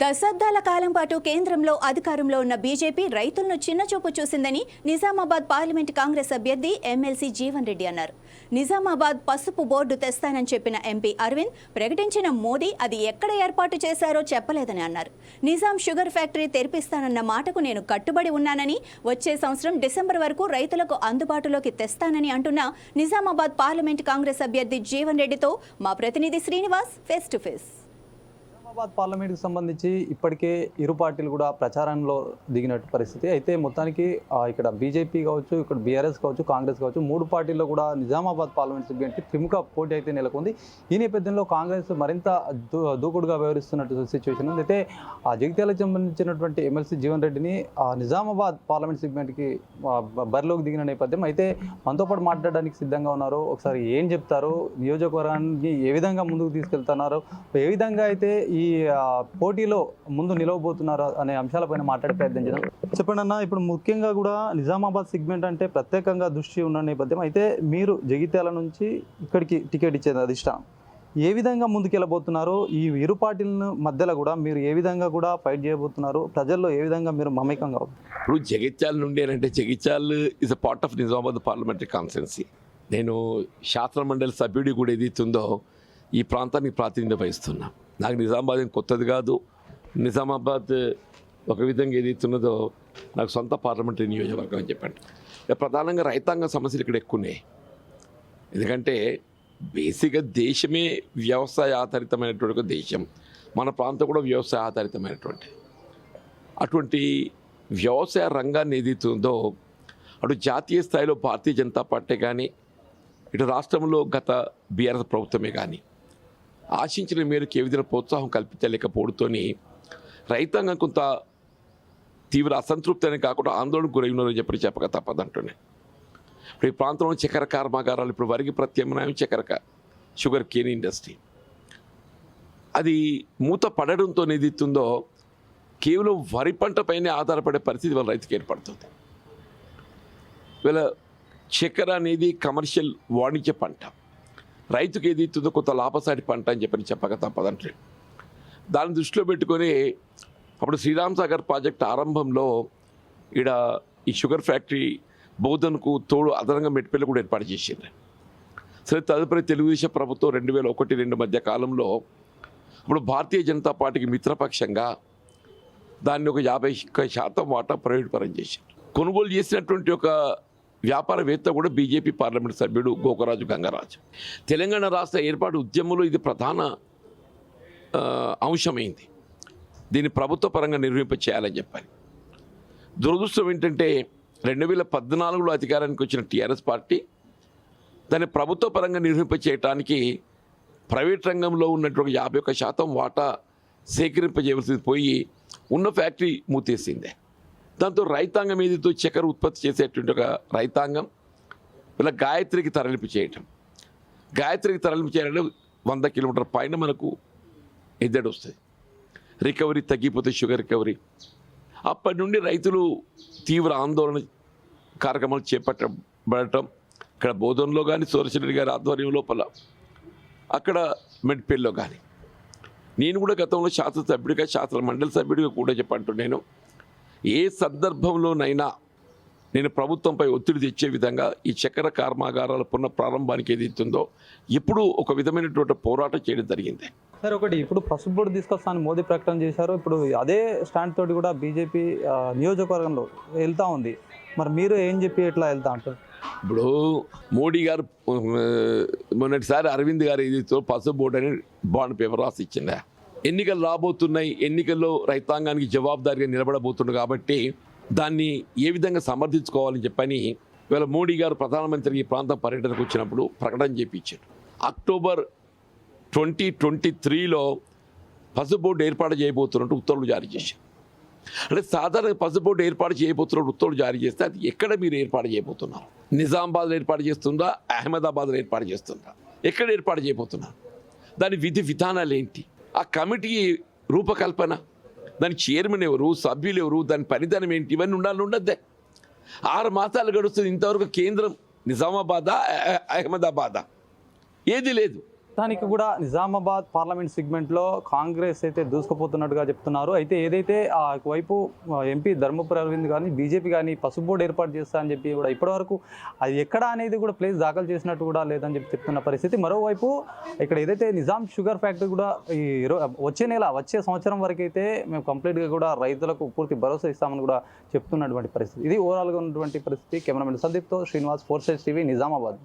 దశాబ్దాల కాలం పాటు కేంద్రంలో అధికారంలో ఉన్న బీజేపీ రైతులను చిన్నచూపు చూసిందని నిజామాబాద్ పార్లమెంట్ కాంగ్రెస్ అభ్యర్థి ఎమ్మెల్సీ జీవన్ రెడ్డి అన్నారు. నిజామాబాద్ పసుపు బోర్డు తెస్తానని చెప్పిన ఎంపీ అరవింద్ ప్రకటించిన మోదీ అది ఎక్కడ ఏర్పాటు చేశారో చెప్పలేదని అన్నారు. నిజాం షుగర్ ఫ్యాక్టరీ తెరిపిస్తానన్న మాటకు నేను కట్టుబడి ఉన్నానని వచ్చే సంవత్సరం డిసెంబర్ వరకు రైతులకు అందుబాటులోకి తెస్తానని అంటున్న నిజామాబాద్ పార్లమెంట్ కాంగ్రెస్ అభ్యర్థి జీవన్ రెడ్డితో మా ప్రతినిధి Srinivas face to face. Hyderabad పార్లమెంట్కి సంబంధించి ఇప్పటికే ఇరు పార్టీలు కూడా ప్రచారంలో దిగినట్టు పరిస్థితి. అయితే మొత్తానికి ఇక్కడ బీజేపీ కావచ్చు ఇక్కడ బీఆర్ఎస్ కావచ్చు కాంగ్రెస్ కావచ్చు మూడు పార్టీల్లో కూడా నిజామాబాద్ పార్లమెంట్ సభ్యునికి త్రిముఖ పోటీ అయితే నెలకొంది. ఈ నేపథ్యంలో కాంగ్రెస్ మరింత దూ దూకుడుగా వ్యవహరిస్తున్నట్టు సిచ్యువేషన్ ఉంది. అయితే ఆ జగిత్యాలకు సంబంధించినటువంటి ఎమ్మెల్సీ జీవన్ రెడ్డిని ఆ నిజామాబాద్ పార్లమెంట్ సెగ్మెంట్కి బరిలోకి దిగిన నేపథ్యం అయితే మనతో పాటు మాట్లాడడానికి సిద్ధంగా ఉన్నారు. ఒకసారి ఏం చెప్తారు? నియోజకవర్గాన్ని ఏ విధంగా ముందుకు తీసుకెళ్తున్నారు? ఏ విధంగా అయితే ఈ ఈ పోటీలో ముందు నిలవబోతున్నారు అనే అంశాలపైన మాట్లాడే ప్రయత్నం చేద్దాం. చెప్పండి అన్న ఇప్పుడు ముఖ్యంగా కూడా నిజామాబాద్ సెగ్మెంట్ అంటే ప్రత్యేకంగా దృష్టి ఉన్న నేపథ్యం. అయితే మీరు జగిత్యాల నుంచి ఇక్కడికి టికెట్ ఇచ్చేది అధిష్టానం ఏ విధంగా ముందుకెళ్ళబోతున్నారు ఈ ఇరు పార్టీల మధ్యలో కూడా మీరు ఏ విధంగా కూడా ఫైట్ చేయబోతున్నారు ప్రజల్లో ఏ విధంగా మీరు మమేకం కావు ఇప్పుడు జగిత్యాల నుండి అంటే Jagtial is a part of Nizamabad parliamentary constituency నేను శాసనమండలి సభ్యుడి కూడా ఏదైతుందో ఈ ప్రాంతానికి ప్రాతినిధ్యం వహిస్తున్నాను నాకు నిజామాబాద్ ఏం కొత్తది కాదు. నిజామాబాద్ ఒక విధంగా ఏదైతున్నదో నాకు సొంత పార్లమెంటరీ నియోజకవర్గం అని చెప్పండి. ప్రధానంగా రైతాంగ సమస్యలు ఇక్కడ ఎక్కువ ఉన్నాయి. ఎందుకంటే బేసిక్గా దేశమే వ్యవసాయ ఆధారితమైనటువంటి ఒక దేశం. మన ప్రాంతం కూడా వ్యవసాయ ఆధారితమైనటువంటి. అటువంటి వ్యవసాయ రంగాన్ని ఏదైతుందో అటు జాతీయ స్థాయిలో భారతీయ జనతా పార్టీ కానీ ఇటు రాష్ట్రంలో గత బీఆర్ఎస్ ప్రభుత్వమే కానీ ఆశించిన మేరకు ఏ విధంగా ప్రోత్సాహం కల్పించలేకపోవడంతోని రైతాంగం కొంత తీవ్ర అసంతృప్తి అనే కాకుండా ఆందోళనకు గురై ఉన్నారని చెప్పి చెప్పక తప్పదంటూనే ఇప్పుడు ఈ ప్రాంతంలో చక్కెర కర్మాగారాలు ఇప్పుడు వరికి ప్రత్యామ్నాయం చక్కెర షుగర్ కేన్ ఇండస్ట్రీ. అది మూత పడడంతో ఏదైతుందో కేవలం వరి పంటపైనే ఆధారపడే పరిస్థితి వాళ్ళ రైతుకి ఏర్పడుతుంది. వీళ్ళ చక్కెర అనేది కమర్షియల్ వాణిజ్య పంట. రైతుకి ఏది ఇస్తుందో కొంత లాభసాటి పంట అని చెప్పని చెప్పక తప్పదంటే దాన్ని దృష్టిలో పెట్టుకొని అప్పుడు శ్రీరామ్ సాగర్ ప్రాజెక్ట్ ఆరంభంలో ఈడ ఈ షుగర్ ఫ్యాక్టరీ బోధనకు తోడు అదనంగా మెట్టిపల్లి కూడా ఏర్పాటు చేసింది సరే తదుపరి తెలుగుదేశం ప్రభుత్వం రెండు వేల ఒకటి రెండు మధ్య కాలంలో ఇప్పుడు భారతీయ జనతా పార్టీకి మిత్రపక్షంగా దాన్ని ఒక యాభై శాతం వాటా ప్రైవేట్ పరం చేశారు కొనుగోలు చేసినటువంటి ఒక వ్యాపారవేత్త కూడా బీజేపీ పార్లమెంట్ సభ్యుడు గోకరాజు గంగరాజు. తెలంగాణ రాష్ట్ర ఏర్పాటు ఉద్యమంలో ఇది ప్రధాన అంశమైంది. దీన్ని ప్రభుత్వ పరంగా నిర్వహింప చేయాలని చెప్పాలి. దురదృష్టం ఏంటంటే రెండు వేల పద్నాలుగులో అధికారానికి వచ్చిన టీఆర్ఎస్ పార్టీ దాన్ని ప్రభుత్వ పరంగా నిర్వహింప చేయటానికి ప్రైవేట్ రంగంలో ఉన్నటువంటి యాభై ఒక్క శాతం వాటా సేకరింపజేయవలసింది పోయి ఉన్న ఫ్యాక్టరీ మూతేసిందే. దాంతో రైతాంగం ఏదైతే చక్కెర ఉత్పత్తి చేసేటువంటి ఒక రైతాంగం ఇలా గాయత్రికి తరలింపు చేయటం. గాయత్రికి తరలింపు చేయాలంటే వంద కిలోమీటర్ పైన మనకు ఎద్దడి వస్తుంది. రికవరీ తగ్గిపోతే షుగర్ రికవరీ. అప్పటి నుండి రైతులు తీవ్ర ఆందోళన కార్యక్రమాలు చేపట్టబడటం ఇక్కడ బోధనలో కానీ సోరశెట్టి గారి ఆధ్వర్యం లోపల అక్కడ మెడ్పేల్లో కానీ నేను కూడా గతంలో శాసనసభ్యుడిగా శాసన మండలి సభ్యుడిగా కూడా చెప్పంటున్నాను నేను. ఏ సందర్భంలోనైనా నేను ప్రభుత్వంపై ఒత్తిడి తెచ్చే విధంగా ఈ చక్కెర కర్మాగారాల పునః ప్రారంభానికి ఏది ఇస్తుందో ఎప్పుడూ ఒక విధమైనటువంటి పోరాటం చేయడం జరిగింది. సరే ఒకటి ఇప్పుడు పసుపు బోర్డు తీసుకొస్తానని మోదీ ప్రకటన చేశారు. ఇప్పుడు అదే స్టాండ్ తోటి కూడా బీజేపీ నియోజకవర్గంలో వెళ్తా ఉంది. మరి మీరు ఏం చెప్పి ఎట్లా వెళ్తా అంటారు? ఇప్పుడు మోడీ గారు మొన్నటిసారి అరవింద్ గారు ఏదైతే పసుపు బోర్డు అని బాండ్ పేపర్ రాసి ఇచ్చిందా? ఎన్నికలు రాబోతున్నాయి ఎన్నికల్లో రైతాంగానికి జవాబుదారీగా నిలబడబోతుంది కాబట్టి దాన్ని ఏ విధంగా సమర్థించుకోవాలని చెప్పని ఇవాళ మోడీ గారు ప్రధానమంత్రి ఈ ప్రాంతం పర్యటనకు వచ్చినప్పుడు ప్రకటన చేపించారు. అక్టోబర్ ట్వంటీ ట్వంటీ త్రీలో పసుపు బోర్డు ఏర్పాటు చేయబోతున్నట్టు ఉత్తర్వులు జారీ చేశారు. అంటే సాధారణ పసుపు బోర్డు ఏర్పాటు చేయబోతున్నట్టు ఉత్తర్వులు జారీ చేస్తే అది ఎక్కడ మీరు ఏర్పాటు చేయబోతున్నారు? నిజామాబాద్లో ఏర్పాటు చేస్తుందా? అహ్మదాబాద్లో ఏర్పాటు చేస్తుందా? ఎక్కడ ఏర్పాటు చేయబోతున్నారు? దాని విధి విధానాలు ఏంటి? ఆ కమిటీ రూపకల్పన. దాని చైర్మన్ ఎవరు సభ్యులు ఎవరు దాని పనితనం ఏంటి ఇవన్నీ ఉండాలని ఉండద్దే. ఆరు మాసాలు గడుస్తుంది ఇంతవరకు కేంద్రం. నిజామాబాదా అహ్మదాబాదా. ఏది లేదు. మొత్తానికి కూడా నిజామాబాద్ పార్లమెంట్ సెగ్మెంట్లో కాంగ్రెస్ అయితే దూసుకుపోతున్నట్టుగా చెప్తున్నారు. అయితే ఏదైతే ఆ వైపు ఎంపీ ధర్మపురి అరవింద్ కానీ బీజేపీ కానీ పసుపు బోర్డు ఏర్పాటు చేస్తా అని చెప్పి కూడా ఇప్పటివరకు అది ఎక్కడ అనేది కూడా ప్లేస్ దాఖలు చేసినట్టు కూడా లేదని చెప్పి చెప్తున్న పరిస్థితి. మరోవైపు ఇక్కడ ఏదైతే నిజాం షుగర్ ఫ్యాక్టరీ కూడా ఈ వచ్చే నెల వచ్చే సంవత్సరం వరకు అయితే మేము కంప్లీట్గా కూడా రైతులకు పూర్తి భరోసా ఇస్తామని కూడా చెప్తున్నటువంటి పరిస్థితి. ఇది ఓవరాల్గా ఉన్నటువంటి పరిస్థితి. కెమెరామెన్ సందీప్తో శ్రీనివాస్ ఫోర్ సైజ్ టీవీ నిజామాబాద్.